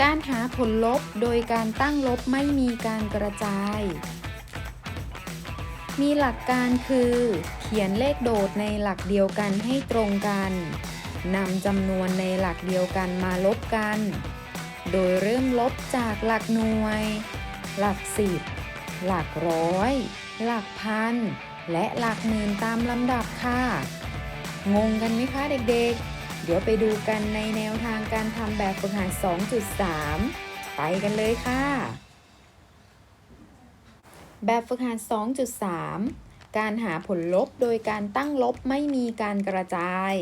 การหาผลลบโดยการตั้งลบไม่มีการกระจาย มีหลักการคือ เขียนเลขโดดในหลักเดียวกันให้ตรงกันนำจำนวนในหลักเดียวกันมาลบกัน โดยเริ่มลบจากหลักหน่วย หลักสิบ หลักร้อย หลักพัน และหลักหมื่นตามลำดับค่ะ งงกันไหมคะเด็กๆ เดี๋ยวไปดูกันในแนวทางการทำแบบฝึกหัด 2.3 ไปกันเลยค่ะ แบบฝึกหัด 2.3 การหาผลลบโดยการตั้งลบไม่มีการกระจาย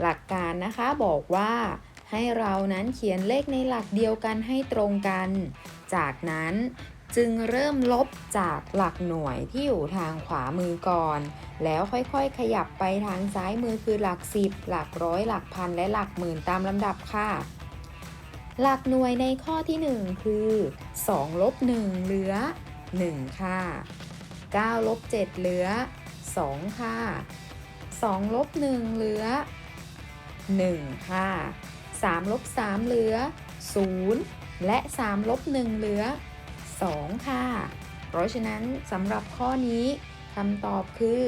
หลักการนะคะบอกว่าให้เรานั้นเขียนเลขในหลักเดียวกันให้ตรงกัน จากนั้น จึงเริ่มลบจากหลักหน่วยที่อยู่ทางขวามือก่อน แล้วค่อยๆ ขยับไปทางซ้ายมือคือหลัก10หลักร้อยหลักพันและหลักหมื่นตามลำดับค่ะ หลักหน่วยในข้อที่ 1 คือ2ลบ1เหลือ 1 ค่ะ9ลบ7เหลือ 2 ค่ะ2ลบ1เหลือ 1 ค่ะ3ลบ3เหลือ 0 และ3ลบ1เหลือ 2 ค่ะ เพราะฉะนั้นสำหรับข้อนี้คำตอบคือ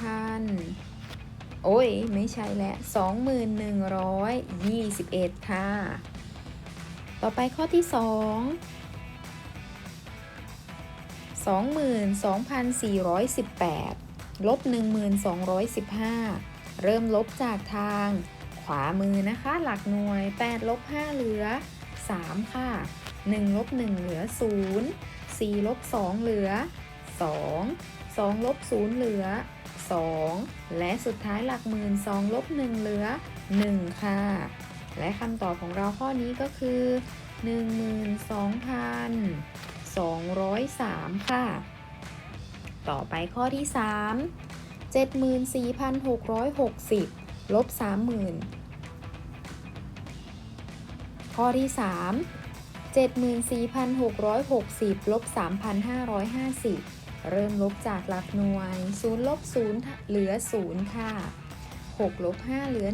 21,000 โอ้ย ไม่ใช่แล้ว21,121 ค่ะ ต่อไปข้อที่ 2 22,418 ลบ 1,215 เริ่มลบจากทางขวามือนะคะ หลักหน่วย 8 ลบ 5 เหลือ 3 ค่ะ 1 ลบ 1 เหลือ 0 4 ลบ 2 เหลือ 2 2 ลบ 0 เหลือ 2 และสุดท้ายหลักหมื่น 2 ลบ 1 เหลือ 1 ค่ะ และคำตอบของเราข้อนี้ก็คือ 12,203 ค่ะ ต่อไปข้อที่ 3 74,660 ลบ 30,000 ข้อที่ 3 74,660ลบ3,550 เริ่มลบจากหลักหน่วย 0 ลบ 0 เหลือ 0 ค่ะ 6 ลบ 5 เหลือ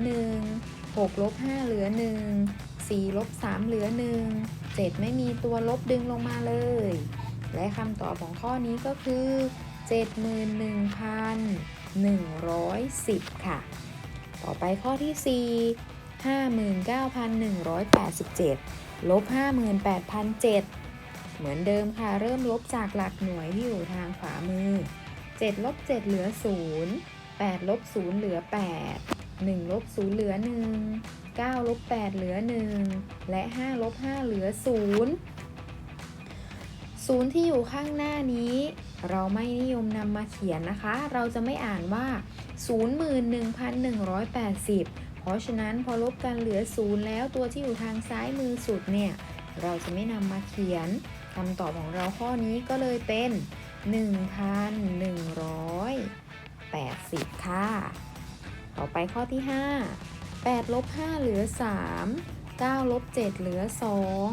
1 6 ลบ 5 เหลือ 1 4 ลบ 3 เหลือ 1 7 ไม่มีตัวลบดึงลงมาเลย และคำตอบของข้อนี้ก็คือ 71,110 ค่ะ ต่อไปข้อที่ 4 59,187 ลบ 58,007 เหมือนเดิมค่ะ เริ่มลบจากหลักหน่วยที่อยู่ทางขวามือ 7 ลบ 7 เหลือ 0 8 ลบ 0 เหลือ 8 1 ลบ 0 เหลือ 1 9 ลบ 8 เหลือ 1 และ 5 ลบ 5 เหลือ 0 0 ที่อยู่ข้างหน้านี้ เราไม่นิยมนำมาเขียนนะคะ เราจะไม่อ่านว่า 01,180 เพราะฉะนั้นพอลบกันเหลือ0แล้วตัวที่อยู่ทางซ้ายมือสุดเนี่ย เราจะไม่นำมาเขียนคำตอบของเราข้อนี้ก็เลยเป็น 1,180 ค่ะ ต่อไปข้อที่ 5 8ลบ5เหลือ 3 9ลบ7เหลือ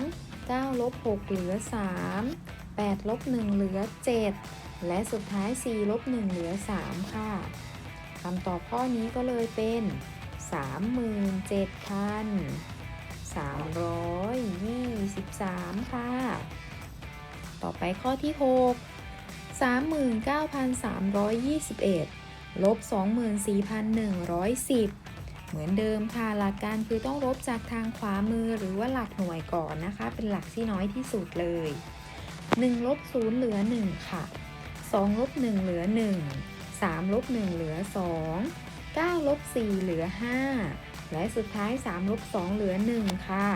2 9ลบ6เหลือ 3 8ลบ1เหลือ 7 และสุดท้าย4ลบ1เหลือ 3 ค่ะคำตอบข้อนี้ก็เลยเป็น 37,323 ค่ะ ต่อไปข้อที่ 6 39,321 ลบ 24,110เหมือนเดิมค่ะหลักการคือต้องลบจากทางขวามือหรือว่าหลักหน่วยก่อนนะคะ เป็นหลักที่น้อยที่สุดเลย 1 ลบ 0 เหลือ 1 ค่ะ 2 ลบ 1 เหลือ 1 3 ลบ 1 เหลือ 2 9ลบ4เหลือ 5 และสุดท้าย3ลบ2เหลือ 1 ค่ะ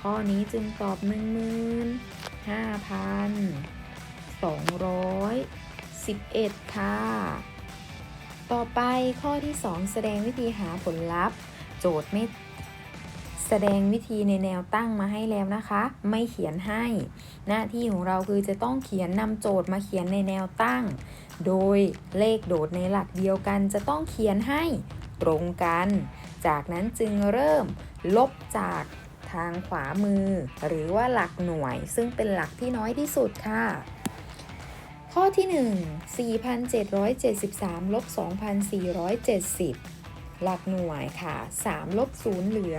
ข้อนี้จึงตอบ 15,211 ค่ะ ต่อไปข้อที่ 2 แสดงวิธีหาผลลัพธ์ โจทย์ไม่ สดงวิธีในแนวตั้งมาให้แล้วนะคะ ไม่เขียนให้ หน้าที่ของเราคือจะต้องเขียนนำโจทย์มาเขียนในแนวตั้ง โดยเลขโดดในหลักเดียวกันจะต้องเขียนให้ตรงกัน จากนั้นจึงเริ่มลบจากทางขวามือ หรือว่าหลักหน่วย ซึ่งเป็นหลักที่น้อยที่สุดค่ะ ข้อที่ 1 4,773ลบ2,470 หลักหน่วยค่ะ3ลบ0เหลือ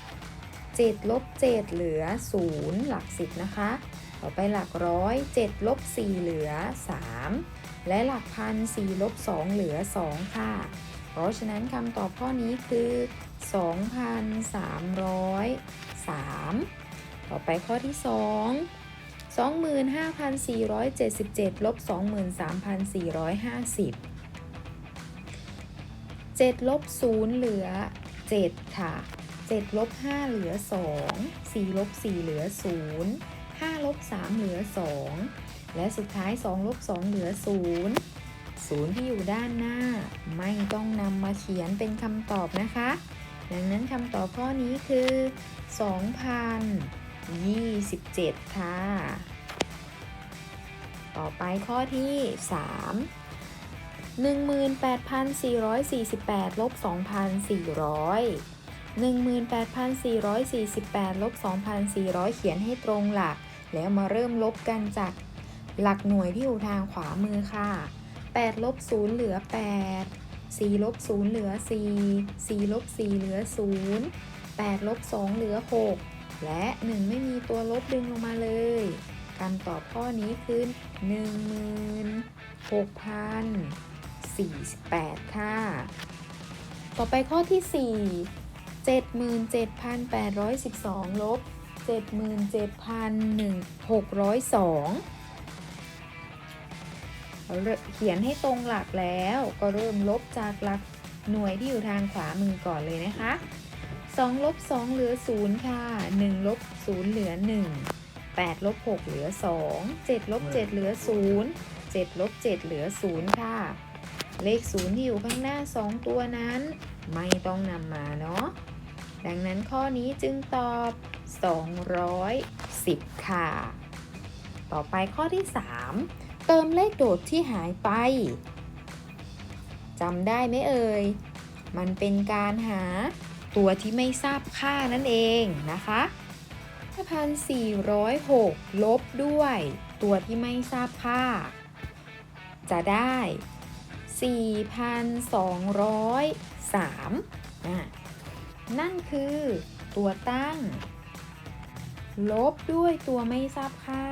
3 7ลบ7เหลือ 0 หลัก10นะคะ ต่อไปหลักร้อย7ลบ4เหลือ 3 และหลักพัน4ลบ2เหลือ 2 ค่ะ เพราะฉะนั้นคำตอบข้อนี้คือ 2,303 ต่อไปข้อที่ 2 25,477ลบ23,450 7ลบ0เหลือ 7 ค่ะ 7ลบ5เหลือ 2 4ลบ4เหลือ 0 5ลบ3เหลือ 2 และสุดท้าย2ลบ2เหลือ 0 0 ที่อยู่ด้านหน้า ไม่ต้องนำมาเขียนเป็นคำตอบนะคะ ดังนั้นคำตอบข้อนี้คือ 2,027 ค่ะ ต่อไปข้อที่ 3 18,448ลบ2,400 18,448ลบ2,400 เขียนให้ตรงหลัก แล้วมาเริ่มลบกันจากหลักหน่วยที่อยู่ทางขวามือค่ะ8ลบ0เหลือ 8 4ลบ0เหลือ 4 4ลบ4เหลือ 0 8ลบ2เหลือ 6 และ 1 ไม่มีตัวลบดึงลงมาเลยคำตอบข้อนี้คือ 16,000 48 ค่ะ ต่อไปข้อที่ 4 77,812ลบ77,602 เขียนให้ตรงหลักแล้วก็เริ่มลบจากหลักหน่วยที่อยู่ทางขวามือก่อนเลยนะคะ 2 ลบ 2 เหลือ 0 ค่ะ 1 ลบ 0 เหลือ 1 8 ลบ 6 เหลือ 2 7 ลบ 7 เหลือ 0 7 ลบ 7 เหลือ 0 ค่ะ เลข0ที่อยู่ข้างหน้า 2 ตัวนั้น ไม่ต้องนำมาเนาะ ดังนั้นข้อนี้จึงตอบ 210 ค่ะ ต่อไปข้อที่ 3 เติมเลขโดดที่หายไปจำได้ไหมเอ่ย มันเป็นการหาตัวที่ไม่ทราบค่านั่นเองนะคะ5,406 ลบด้วย ตัวที่ไม่ทราบค่า จะได้ 4,203นะนั่นคือตัวตั้ง ลบด้วยตัวไม่ทราบค่า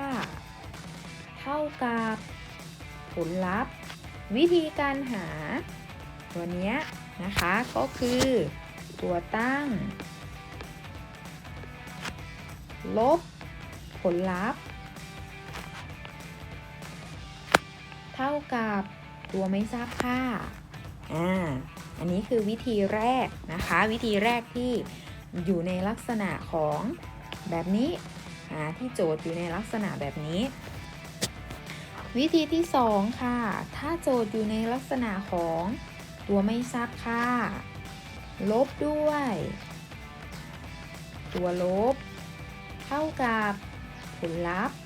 เท่ากับผลลัพธ์ วิธีการหา ตัวนี้นะคะก็คือ ตัวตั้ง ลบ ผลลัพธ์ เท่ากับ ตัวไม่ทราบค่าอ่าอันนี้คือวิธีแรกนะคะ วิธีแรกที่อยู่ในลักษณะของแบบนี้อ่าที่โจทย์อยู่ในลักษณะแบบนี้ วิธีที่ 2 ค่ะ ถ้าโจทย์อยู่ในลักษณะของตัวไม่ทราบค่า ลบด้วย ตัวลบ เท่ากับผลลัพธ์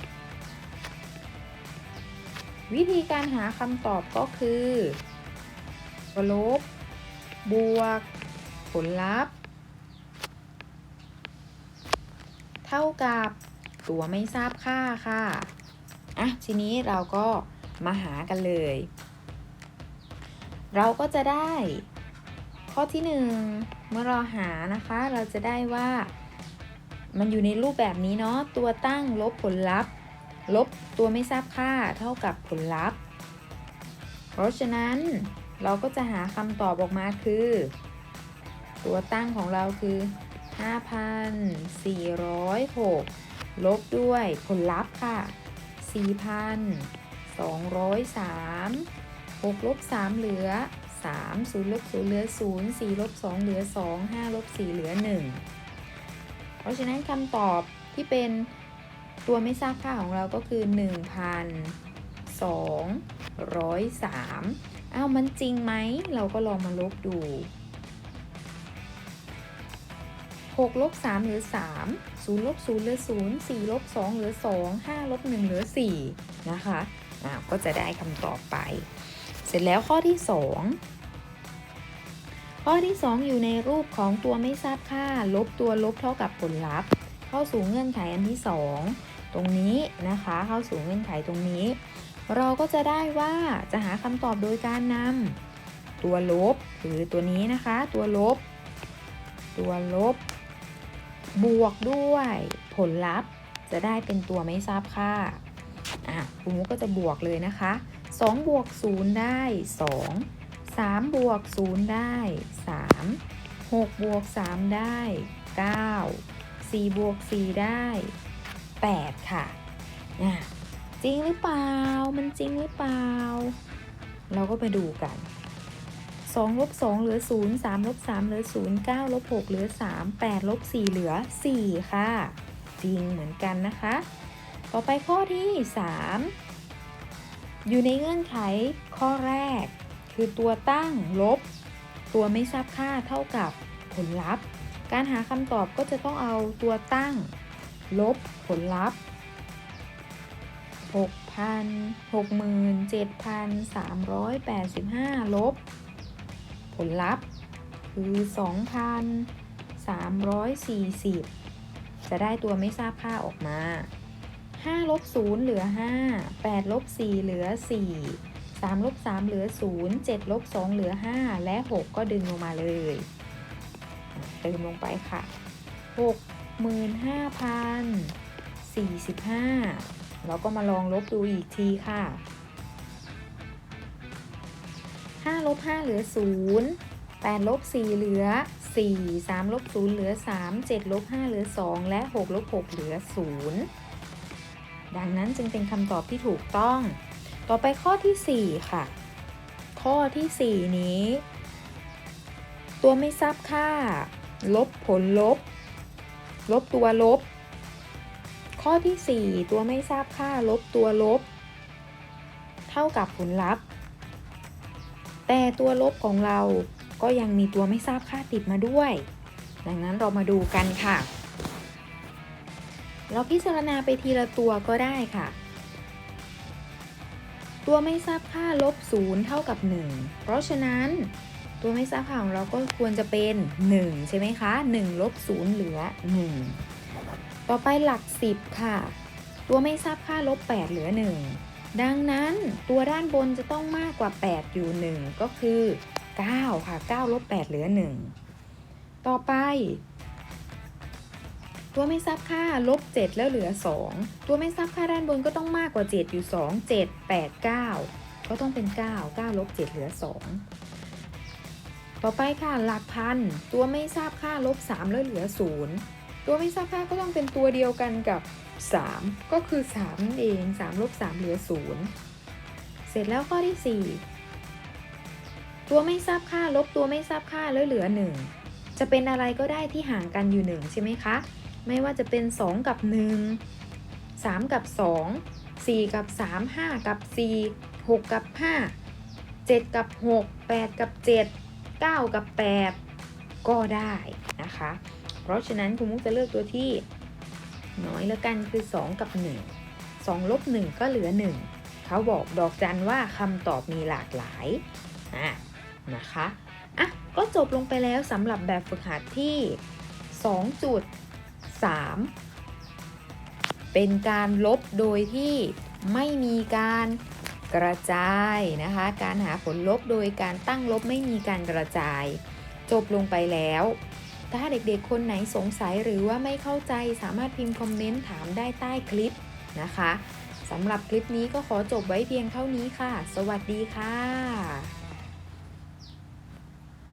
วิธีการหาคำตอบก็คือตัวลบ บวก ผลลัพธ์ เท่ากับตัวไม่ทราบค่าค่ะ อะ ทีนี้เราก็มาหากันเลย เราก็จะได้ ข้อที่หนึ่งเมื่อเราหานะคะ เราจะได้ว่า มันอยู่ในรูปแบบนี้เนาะ ตัวตั้งลบผลลัพธ์ ลบตัวไม่ทราบค่าเท่ากับผลลัพธ์ เพราะฉะนั้นเราก็จะหาคำตอบออกมาคือ ตัวตั้งของเราคือ 5,406 ลบด้วยผลลัพธ์ค่ะ 4,203 6ลบ3เหลือ 3 0ลบ0เหลือ 0 4ลบ2เหลือ 2 5ลบ4เหลือ 1 เพราะฉะนั้นคำตอบที่เป็น ตัวไม่ทราบค่าของเราก็คือ 1,203อ้าวมันจริงไหม เราก็ลองมาลบดู6ลบ3เหลือ 3 0ลบ0เหลือ 0 4ลบ2เหลือ 2 5ลบ1เหลือ 4 นะคะอ้าวก็จะได้คำตอบไป เสร็จแล้วข้อที่ 2 ข้อที่ 2 อยู่ในรูปของตัวไม่ทราบค่า ลบตัวลบเท่ากับผลลัพธ์ เข้าสู่เงื่อนไขอันที่ 2 ตรงนี้นะคะ เข้าสู่เงื่อนไขตรงนี้ เราก็จะได้ว่าจะหาคำตอบโดยการนำตัวลบหรือตัวนี้นะคะ ตัวลบ ตัวลบ บวกด้วยผลลัพธ์ จะได้เป็นตัวไม่ทราบค่าอะครูมุกก็จะบวกเลยนะคะ2บวก0ได้ 2 3บวก0ได้ 3 6บวก3ได้ 9 4บวก4ได้ 8 ค่ะอะจริงหรือเปล่า มันจริงหรือเปล่า เราก็ไปดูกัน2ลบ2เหลือ 0 3ลบ3เหลือ 0 9ลบ6เหลือ 3 8ลบ4เหลือ 4 ค่ะ จริงเหมือนกันนะคะ ต่อไปข้อที่ 3 อยู่ในเงื่อนไขข้อแรก คือตัวตั้งลบ ตัวไม่ทราบค่าเท่ากับผลลัพธ์ การหาคำตอบก็จะต้องเอาตัวตั้ง ลบผลลัพธ์ 6,000 67,385 ลบ ผลลัพธ์ คือ 2,340 จะได้ตัวไม่ทราบค่าออกมา5ลบ0เหลือ 5 8ลบ4เหลือ 4 3ลบ3เหลือ 0 7ลบ2เหลือ 5 และ 6 ก็ดึงลงมาเลย เติมลงไปค่ะ 6 65,045เราก็มาลองลบดูอีกทีค่ะ 5 ลบ 5 เหลือ 0 8 ลบ 4 เหลือ 4 3 ลบ 0 เหลือ 3 7 ลบ 5 เหลือ 2 และ 6 ลบ 6 เหลือ 0 ดังนั้นจึงเป็นคำตอบที่ถูกต้อง ต่อไปข้อที่ 4 ค่ะ ข้อที่ 4 นี้ ตัวไม่ทราบค่า ลบผลลบ ลบตัวลบ ข้อที่ 4 ตัวไม่ทราบค่าลบตัวลบ เท่ากับผลลัพธ์ แต่ตัวลบของเราก็ยังมีตัวไม่ทราบค่าติดมาด้วย ดังนั้นเรามาดูกันค่ะ เราพิจารณาไปทีละตัวก็ได้ค่ะ ตัวไม่ทราบค่าลบ0เท่ากับ 1 เพราะฉะนั้น ตัวไม่ทราบค่าของเราก็ควรจะเป็น 1 ใช่ไหมคะ1ลบ0เหลือ 1 ต่อไปหลัก 10 ค่ะ ตัวไม่ทราบค่าลบ 8 เหลือ 1 ดังนั้นตัวด้านบนจะต้องมากกว่า 8 อยู่ 1 ก็คือ 9 ค่ะ9ลบ8เหลือ 1 ต่อไป ตัวไม่ทราบค่าลบ 7 แล้วเหลือ 2 ตัวไม่ทราบค่าด้านบนก็ต้องมากกว่า 7 อยู่ 2 7 8 9 ก็ต้องเป็น 9 9ลบ7เหลือ 2 ต่อไปค่ะหลักพัน ตัวไม่ทราบค่าลบ 3 แล้วเหลือ 0 ตัวไม่ทราบค่าก็ต้องเป็นตัวเดียวกันกับ 3 ก็คือ 3 นั่นเอง 3 ลบ 3 เหลือ 0 เสร็จแล้วข้อที่ 4 ตัวไม่ทราบค่าลบตัวไม่ทราบค่าแล้วเหลือ 1 จะเป็นอะไรก็ได้ที่ห่างกันอยู่ 1 ใช่ไหมคะ ไม่ว่าจะเป็น 2 กับ 1 3 กับ 2 4 กับ 3 5 กับ 4 6 กับ 5 7 กับ 6 8 กับ 7 9 กับ 8 ก็ได้นะคะ เพราะฉะนั้นคุณมุกจะเลือกตัวที่น้อยแล้วกันคือ 2 กับ 1 2ลบ1ก็เหลือ 1 เขาบอกดอกจันว่าคำตอบมีหลากหลายอะนะคะอะก็จบลงไปแล้วสำหรับแบบฝึกหัดที่ 2.3 เป็นการลบโดยที่ไม่มีการ กระจายนะคะ การหาผลลบโดยการตั้งลบไม่มีการกระจาย จบลงไปแล้ว ถ้าเด็กๆ คนไหนสงสัยหรือว่าไม่เข้าใจสามารถพิมพ์คอมเมนต์ถามได้ใต้คลิปนะคะสำหรับคลิปนี้ก็ขอจบไว้เพียงเท่านี้ค่ะ สวัสดีค่ะ